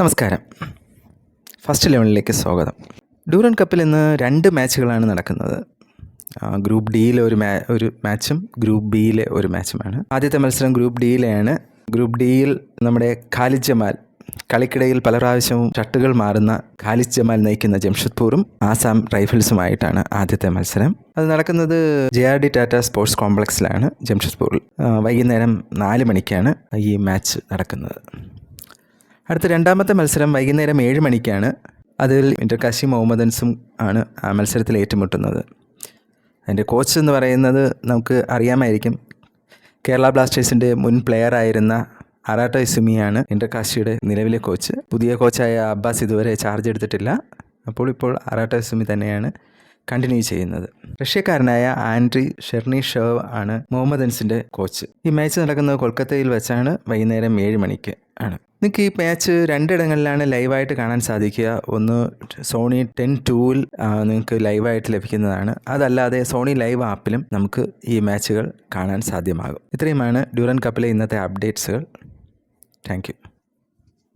നമസ്കാരം. ഫസ്റ്റ് ലെവലിലേക്ക് സ്വാഗതം. ഡൂറൻ കപ്പിൽ ഇന്ന് രണ്ട് മാച്ചുകളാണ് നടക്കുന്നത്. ഗ്രൂപ്പ് ഡിയിലെ ഒരു മാ ഒരു മാച്ചും ഗ്രൂപ്പ് ബിയിലെ ഒരു മാച്ചുമാണ്. ആദ്യത്തെ മത്സരം ഗ്രൂപ്പ് ഡിയിലെയാണ്. ഗ്രൂപ്പ് ഡിയിൽ നമ്മുടെ ഖാലിദ് ജമാൽ കളിക്കിടയിൽ പല പ്രാവശ്യവും ഷട്ടുകൾ മാറുന്ന ഖാലിദ് ജമാൽ നയിക്കുന്ന ജംഷഡ്പൂറും ആസാം റൈഫിൾസുമായിട്ടാണ് ആദ്യത്തെ മത്സരം. അത് നടക്കുന്നത് J R D Tata sports കോംപ്ലക്സിലാണ് ജംഷദ്പൂറിൽ വൈകുന്നേരം നാല് മണിക്കാണ് ഈ മാച്ച് നടക്കുന്നത്. അടുത്ത രണ്ടാമത്തെ മത്സരം വൈകുന്നേരം ഏഴ് മണിക്കാണ്. അതിൽ ഇന്റർകാശി മുഹമ്മദൻസും ആണ് ആ മത്സരത്തിൽ ഏറ്റുമുട്ടുന്നത്. അതിന്റെ കോച്ച് എന്ന് പറയുന്നത് നമുക്ക് അറിയാമായിരിക്കും. കേരള ബ്ലാസ്റ്റേഴ്സിന്റെ മുൻ പ്ലെയർ ആയിരുന്ന അറാട്ടോ ഇസുമിയാണ് ഇന്റർകാശിയുടെ നിലവിലെ കോച്ച് പുതിയ കോച്ചായ അബ്ബാസ് ഇതുവരെ ചാർജ് എടുത്തിട്ടില്ല. അപ്പോൾ ഇപ്പോൾ അറാട്ടോ ഇസുമി തന്നെയാണ് കണ്ടിന്യൂ ചെയ്യുന്നത്. റഷ്യക്കാരനായ ആൻഡ്രി ഷെർണി ഷേവ് ആണ് മുഹമ്മദൻസിന്റെ കോച്ച് ഈ മാച്ച് നടക്കുന്നത് കൊൽക്കത്തയിൽ വെച്ചാണ് വൈകുന്നേരം ഏഴ് മണിക്ക് ആണ്. നിങ്ങൾക്ക് ഈ മാച്ച് രണ്ടിടങ്ങളിലാണ് ലൈവായിട്ട് കാണാൻ സാധിക്കുക. ഒന്ന് സോണി ടെൻ ടൂവിൽ നിങ്ങൾക്ക് ലൈവായിട്ട് ലഭിക്കുന്നതാണ്. അതല്ലാതെ സോണി ലൈവ് ആപ്പിലും നമുക്ക് ഈ മാച്ചുകൾ കാണാൻ സാധ്യമാകും. ഇത്രയുമാണ് ഡ്യൂറൻ കപ്പിലെ ഇന്നത്തെ അപ്ഡേറ്റ്സുകൾ താങ്ക്